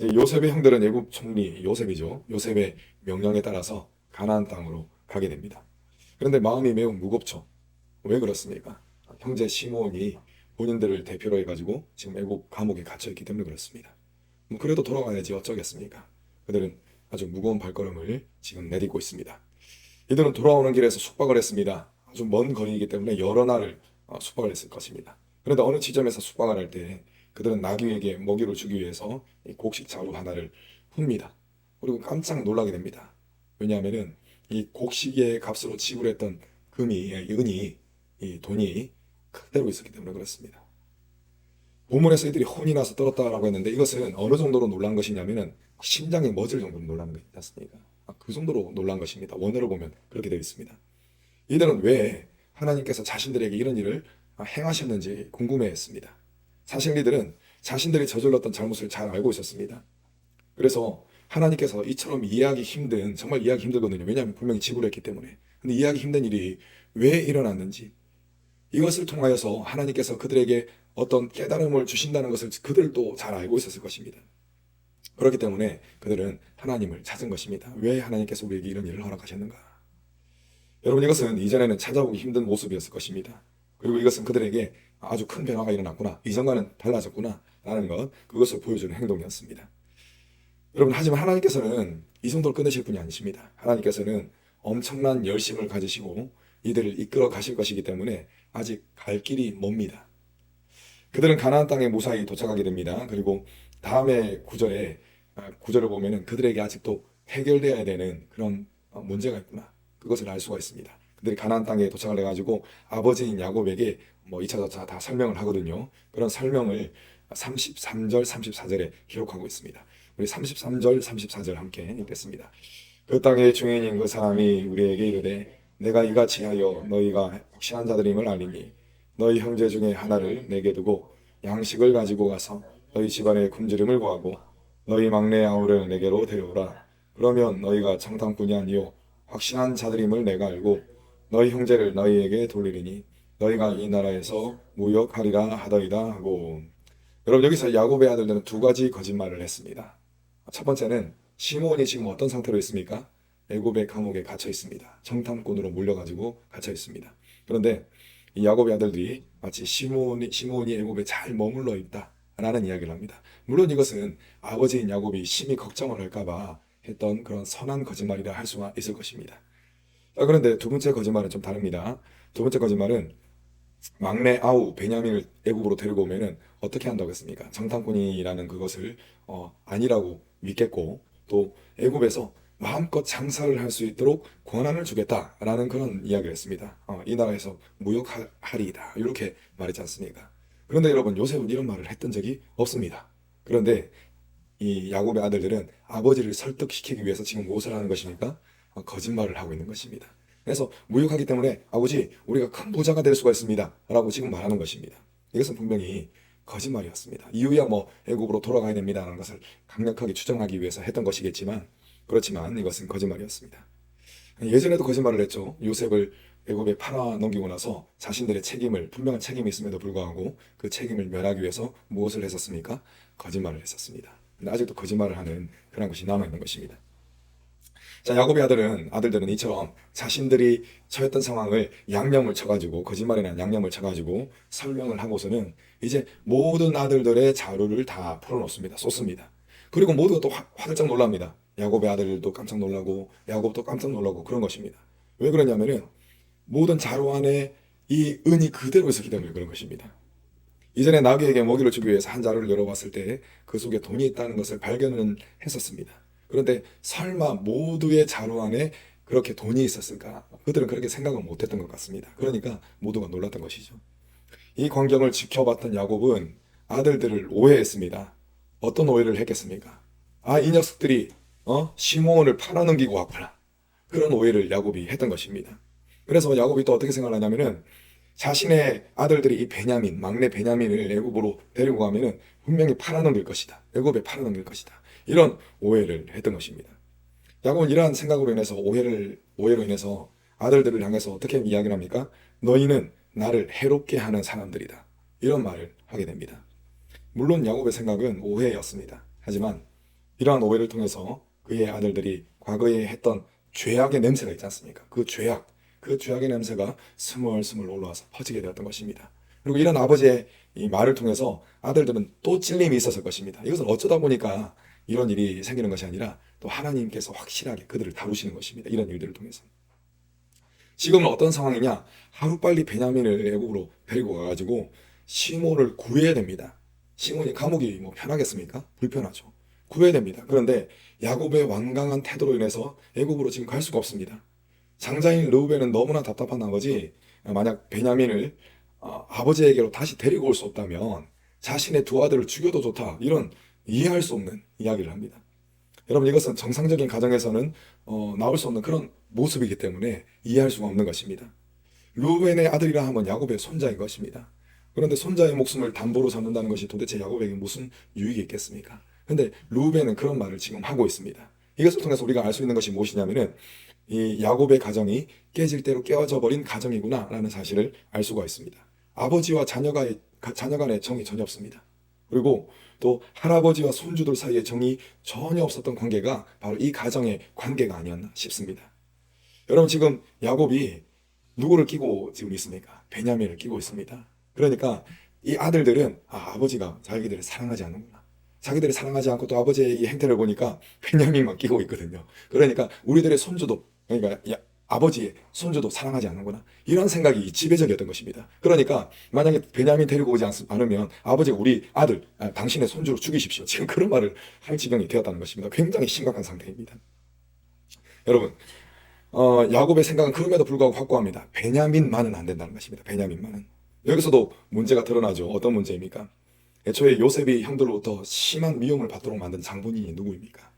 요셉의 형들은 애굽 총리 요셉이죠. 요셉의 명령에 따라서 가나안 땅으로 가게 됩니다. 그런데 마음이 매우 무겁죠. 왜 그렇습니까? 형제 시몬이 본인들을 대표로 해가지고 지금 애굽 감옥에 갇혀 있기 때문에 그렇습니다. 뭐 그래도 돌아가야지 어쩌겠습니까? 그들은 아주 무거운 발걸음을 지금 내딛고 있습니다. 이들은 돌아오는 길에서 숙박을 했습니다. 아주 먼 거리이기 때문에 여러 날을 어, 숙박을 했을 것입니다. 그런데 어느 지점에서 숙박을 할 때 그들은 나귀에게 먹이를 주기 위해서 이 곡식 자루 하나를 풉니다. 그리고 깜짝 놀라게 됩니다. 왜냐하면은 이 곡식의 값으로 지불했던 금이, 이 은이, 이 돈이 그대로 있었기 때문에 그렇습니다. 본문에서 이들이 혼이 나서 떨었다라고 했는데 이것은 어느 정도로 놀란 것이냐면은 심장이 멎을 정도로 놀라는 것이지 않습니까? 아, 그 정도로 놀란 것입니다. 원어를 보면 그렇게 되어 있습니다. 이들은 왜 하나님께서 자신들에게 이런 일을 행하셨는지 궁금해했습니다. 사실 이들은 자신들이 저질렀던 잘못을 잘 알고 있었습니다. 그래서 하나님께서 이처럼 이해하기 힘든 정말 이해하기 힘들거든요. 왜냐하면 분명히 지불했기 때문에. 근데 이해하기 힘든 일이 왜 일어났는지 이것을 통하여서 하나님께서 그들에게 어떤 깨달음을 주신다는 것을 그들도 잘 알고 있었을 것입니다. 그렇기 때문에 그들은 하나님을 찾은 것입니다. 왜 하나님께서 우리에게 이런 일을 허락하셨는가? 여러분 이것은 이전에는 찾아보기 힘든 모습이었을 것입니다. 그리고 이것은 그들에게 아주 큰 변화가 일어났구나. 이전과는 달라졌구나. 라는 것, 그것을 보여주는 행동이었습니다. 여러분, 하지만 하나님께서는 이 정도로 끊으실 분이 아니십니다. 하나님께서는 엄청난 열심을 가지시고 이들을 이끌어 가실 것이기 때문에 아직 갈 길이 멉니다. 그들은 가나안 땅에 무사히 도착하게 됩니다. 그리고 다음에 구절에 아, 구절을 보면은 그들에게 아직도 해결돼야 되는 그런 어, 문제가 있구나. 그것을 알 수가 있습니다. 그들이 가나안 땅에 도착을 해가지고 아버지인 야곱에게 뭐 2차 저차 다 설명을 하거든요. 그런 설명을 33절, 34절에 기록하고 있습니다. 우리 33절, 34절 함께 읽겠습니다. 그 땅의 중인인 그 사람이 우리에게 이르되 내가 이같이 하여 너희가 확신한 자들임을 알리니 너희 형제 중에 하나를 내게 두고 양식을 가지고 가서 너희 집안의 굶주림을 구하고 너희 막내 아우를 내게로 데려오라. 그러면 너희가 정탐꾼이 아니요 확신한 자들임을 내가 알고 너희 형제를 너희에게 돌리리니 너희가 이 나라에서 무역하리라 하더이다 하고 여러분 여기서 야곱의 아들들은 두 가지 거짓말을 했습니다. 첫 번째는 시몬이 지금 어떤 상태로 있습니까? 애굽의 감옥에 갇혀 있습니다. 정탐꾼으로 몰려가지고 갇혀 있습니다. 그런데 이 야곱의 아들들이 마치 시몬이 시몬이 애굽에 잘 머물러 있다라는 이야기를 합니다. 물론 이것은 아버지인 야곱이 심히 걱정을 할까봐 했던 그런 선한 거짓말이라 할 수가 있을 것입니다. 자, 그런데 두 번째 거짓말은 좀 다릅니다. 두 번째 거짓말은 막내 아우 베냐민을 애굽으로 데리고 오면은 어떻게 한다고 했습니까? 정탐꾼이라는 그것을 어, 아니라고 믿겠고 또 애굽에서 마음껏 장사를 할 수 있도록 권한을 주겠다라는 그런 이야기를 했습니다. 어, 이 나라에서 무역하리이다 이렇게 말했지 않습니까? 그런데 여러분 요셉은 이런 말을 했던 적이 없습니다. 그런데 이 야곱의 아들들은 아버지를 설득시키기 위해서 지금 무엇을 하는 것입니까? 어, 거짓말을 하고 있는 것입니다. 그래서 무역하기 때문에 아버지 우리가 큰 부자가 될 수가 있습니다. 라고 지금 말하는 것입니다. 이것은 분명히 거짓말이었습니다. 이유야 뭐 애굽으로 돌아가야 됩니다라는 것을 강력하게 주장하기 위해서 했던 것이겠지만 그렇지만 이것은 거짓말이었습니다. 예전에도 거짓말을 했죠. 요셉을 애굽에 팔아 넘기고 나서 자신들의 책임을 분명한 책임이 있음에도 불구하고 그 책임을 면하기 위해서 무엇을 했었습니까? 거짓말을 했었습니다. 근데 아직도 거짓말을 하는 그런 것이 남아 있는 것입니다. 자, 야곱의 아들은 아들들은 이처럼 자신들이 처했던 상황을 양념을 쳐가지고 거짓말이나 양념을 쳐가지고 설명을 하고서는 이제 모든 아들들의 자루를 다 풀어놓습니다. 쏟습니다. 그리고 모두가 또 화, 화들짝 놀랍니다. 야곱의 아들도 깜짝 놀라고 야곱도 깜짝 놀라고 그런 것입니다. 왜 그러냐면은 모든 자루 안에 이 은이 그대로 있었기 때문에 그런 것입니다. 이전에 나귀에게 먹이를 주기 위해서 한 자루를 열어봤을 때 그 속에 돈이 있다는 것을 발견은 했었습니다. 그런데 설마 모두의 자루 안에 그렇게 돈이 있었을까? 그들은 그렇게 생각을 못했던 것 같습니다. 그러니까 모두가 놀랐던 것이죠. 이 광경을 지켜봤던 야곱은 아들들을 오해했습니다. 어떤 오해를 했겠습니까? 아, 이 녀석들이 어? 시몬을 팔아넘기고 왔구나. 그런 오해를 야곱이 했던 것입니다. 그래서 야곱이 또 어떻게 생각하냐면은 자신의 아들들이 이 베냐민, 막내 베냐민을 애굽으로 데리고 가면은 분명히 팔아넘길 것이다. 애굽에 팔아넘길 것이다. 이런 오해를 했던 것입니다. 야곱은 이러한 생각으로 인해서 오해를 오해로 인해서 아들들을 향해서 어떻게 이야기를 합니까? 너희는 나를 해롭게 하는 사람들이다. 이런 말을 하게 됩니다. 물론 야곱의 생각은 오해였습니다. 하지만 이러한 오해를 통해서 그의 아들들이 과거에 했던 죄악의 냄새가 있지 않습니까? 그 죄악, 그 죄악의 냄새가 스물스물 올라와서 퍼지게 되었던 것입니다. 그리고 이런 아버지의 이 말을 통해서 아들들은 또 찔림이 있었을 것입니다. 이것을 어쩌다 보니까 이런 일이 생기는 것이 아니라 또 하나님께서 확실하게 그들을 다루시는 것입니다. 이런 일들을 통해서. 지금은 어떤 상황이냐? 하루빨리 베냐민을 애국으로 데리고 가가지고 시몬을 구해야 됩니다. 시몬이 감옥이 뭐 편하겠습니까? 불편하죠. 구해야 됩니다. 그런데 야곱의 완강한 태도로 인해서 애국으로 지금 갈 수가 없습니다. 장자인 르우벤은 너무나 답답한 나머지 만약 베냐민을 어, 아버지에게로 다시 데리고 올 수 없다면 자신의 두 아들을 죽여도 좋다 이런 이해할 수 없는 이야기를 합니다. 여러분 이것은 정상적인 가정에서는 어, 나올 수 없는 그런 모습이기 때문에 이해할 수가 없는 것입니다. 루벤의 아들이라 하면 야곱의 손자인 것입니다. 그런데 손자의 목숨을 담보로 잡는다는 것이 도대체 야곱에게 무슨 유익이 있겠습니까? 근데 루벤은 그런 말을 지금 하고 있습니다. 이것을 통해서 우리가 알 수 있는 것이 무엇이냐면은 이 야곱의 가정이 깨질 대로 깨어져 버린 가정이구나라는 사실을 알 수가 있습니다. 아버지와 자녀가 자녀 간의 정이 전혀 없습니다. 그리고 또 할아버지와 손주들 사이에 정이 전혀 없었던 관계가 바로 이 가정의 관계가 아니었나 싶습니다. 여러분 지금 야곱이 누구를 끼고 지금 있습니까? 베냐민을 끼고 있습니다. 그러니까 이 아들들은 아, 아버지가 자기들을 사랑하지 않는구나. 자기들이 사랑하지 않고 또 아버지의 이 행태를 보니까 베냐민만 끼고 있거든요. 그러니까 우리들의 손주도 그러니까 야, 아버지의 손주도 사랑하지 않는구나. 이런 생각이 지배적이었던 것입니다. 그러니까 만약에 베냐민 데리고 오지 않, 않으면 아버지가 우리 아들, 아, 당신의 손주로 죽이십시오. 지금 그런 말을 할 지경이 되었다는 것입니다. 굉장히 심각한 상태입니다. 여러분, 어, 야곱의 생각은 그럼에도 불구하고 확고합니다. 베냐민만은 안 된다는 것입니다. 베냐민만은. 여기서도 문제가 드러나죠. 어떤 문제입니까? 애초에 요셉이 형들로부터 심한 미움을 받도록 만든 장본인이 누구입니까?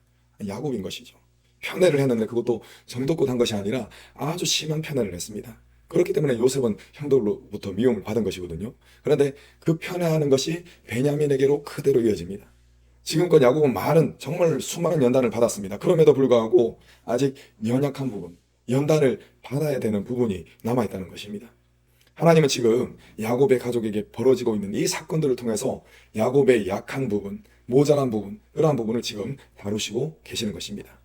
야곱인 것이죠. 편애를 했는데 그것도 정도껏 한 것이 아니라 아주 심한 편애를 했습니다. 그렇기 때문에 요셉은 형들로부터 미움을 받은 것이거든요. 그런데 그 편애하는 것이 베냐민에게로 그대로 이어집니다. 지금껏 야곱은 많은 정말 수많은 연단을 받았습니다. 그럼에도 불구하고 아직 연약한 부분, 연단을 받아야 되는 부분이 남아 있다는 것입니다. 하나님은 지금 야곱의 가족에게 벌어지고 있는 이 사건들을 통해서 야곱의 약한 부분, 모자란 부분, 그러한 부분을 지금 다루시고 계시는 것입니다.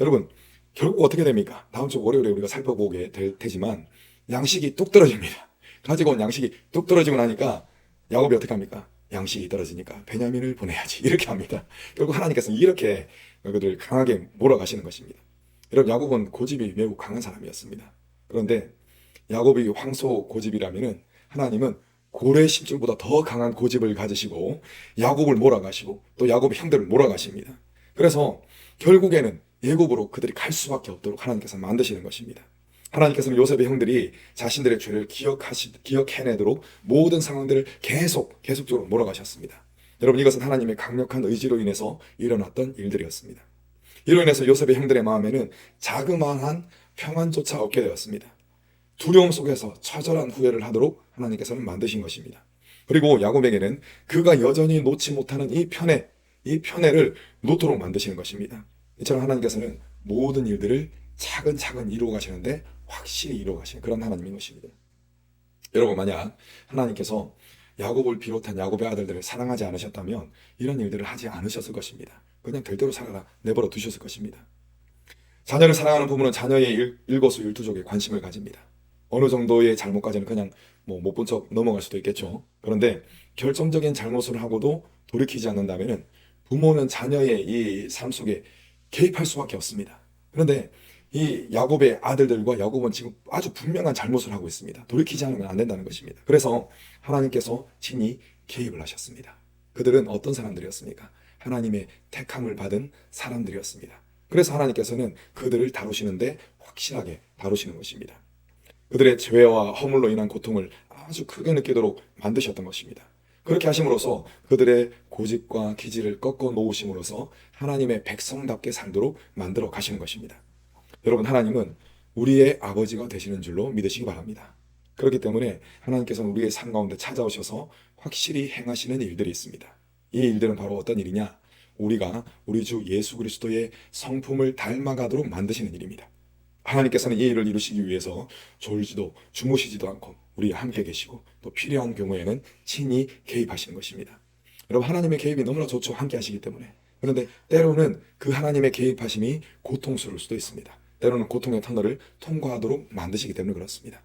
여러분, 결국 어떻게 됩니까? 다음 주 월요일에 우리가 살펴보게 될 테지만 양식이 뚝 떨어집니다. 가지고 온 양식이 뚝 떨어지고 나니까 야곱이 어떻게 합니까? 양식이 떨어지니까 베냐민을 보내야지 이렇게 합니다. 결국 하나님께서는 이렇게 그들을 강하게 몰아가시는 것입니다. 여러분 야곱은 고집이 매우 강한 사람이었습니다. 그런데 야곱이 황소 고집이라면은 하나님은 고래 심줄보다 더 강한 고집을 가지시고 야곱을 몰아가시고 또 야곱의 형들을 몰아가십니다. 그래서 결국에는 예굽으로 그들이 갈 수밖에 없도록 하나님께서 만드시는 것입니다. 하나님께서는 요셉의 형들이 자신들의 죄를 기억하시, 기억해내도록 모든 상황들을 계속, 계속적으로 몰아가셨습니다. 여러분, 이것은 하나님의 강력한 의지로 인해서 일어났던 일들이었습니다. 이로 인해서 요셉의 형들의 마음에는 자그마한 평안조차 없게 되었습니다. 두려움 속에서 처절한 후회를 하도록 하나님께서는 만드신 것입니다. 그리고 야곱에게는 그가 여전히 놓지 못하는 이 편애, 이 편애를 놓도록 만드시는 것입니다. 이처럼 하나님께서는 모든 일들을 차근차근 이루어 가시는데 확실히 이루어 가시는 그런 하나님인 것입니다. 여러분 만약 하나님께서 야곱을 비롯한 야곱의 아들들을 사랑하지 않으셨다면 이런 일들을 하지 않으셨을 것입니다. 그냥 될 대로 살아라 내버려 두셨을 것입니다. 자녀를 사랑하는 부모는 자녀의 일, 거수 일투족에 관심을 가집니다. 어느 정도의 잘못까지는 그냥 뭐 못 본 척 넘어갈 수도 있겠죠. 그런데 결정적인 잘못을 하고도 돌이키지 않는다면 부모는 자녀의 이 삶 속에 개입할 수밖에 없습니다. 그런데 이 야곱의 아들들과 야곱은 지금 아주 분명한 잘못을 하고 있습니다. 돌이키지 않으면 안 된다는 것입니다. 그래서 하나님께서 친히 개입을 하셨습니다. 그들은 어떤 사람들이었습니까? 하나님의 택함을 받은 사람들이었습니다. 그래서 하나님께서는 그들을 다루시는데 확실하게 다루시는 것입니다. 그들의 죄와 허물로 인한 고통을 아주 크게 느끼도록 만드셨던 것입니다. 그렇게 하심으로써 그들의 고집과 기질을 꺾어 놓으심으로써 하나님의 백성답게 살도록 만들어 가시는 것입니다. 여러분, 하나님은 우리의 아버지가 되시는 줄로 믿으시기 바랍니다. 그렇기 때문에 하나님께서는 우리의 삶 가운데 찾아오셔서 확실히 행하시는 일들이 있습니다. 이 일들은 바로 어떤 일이냐? 우리가 우리 주 예수 그리스도의 성품을 닮아가도록 만드시는 일입니다. 하나님께서는 이 일을 이루시기 위해서 졸지도 주무시지도 않고 우리 함께 계시고 또 필요한 경우에는 친히 개입하시는 것입니다. 여러분 하나님의 개입이 너무나 좋죠. 함께 하시기 때문에. 그런데 때로는 그 하나님의 개입하심이 고통스러울 수도 있습니다. 때로는 고통의 터널을 통과하도록 만드시기 때문에 그렇습니다.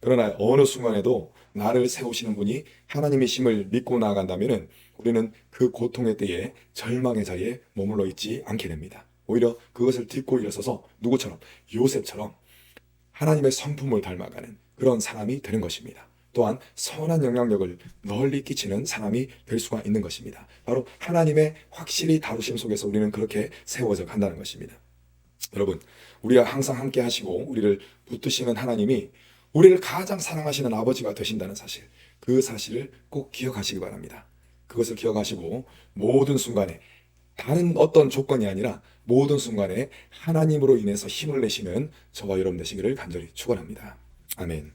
그러나 어느 순간에도 나를 세우시는 분이 하나님의 심을 믿고 나아간다면 우리는 그 고통의 때에 절망의 자리에 머물러 있지 않게 됩니다. 오히려 그것을 딛고 일어서서 누구처럼 요셉처럼 하나님의 성품을 닮아가는 그런 사람이 되는 것입니다. 또한 선한 영향력을 널리 끼치는 사람이 될 수가 있는 것입니다. 바로 하나님의 확실히 다루심 속에서 우리는 그렇게 세워져 간다는 것입니다. 여러분, 우리가 항상 함께 하시고 우리를 붙드시는 하나님이 우리를 가장 사랑하시는 아버지가 되신다는 사실, 그 사실을 꼭 기억하시기 바랍니다. 그것을 기억하시고 모든 순간에 다른 어떤 조건이 아니라 모든 순간에 하나님으로 인해서 힘을 내시는 저와 여러분 되시기를 간절히 축원합니다. 아멘.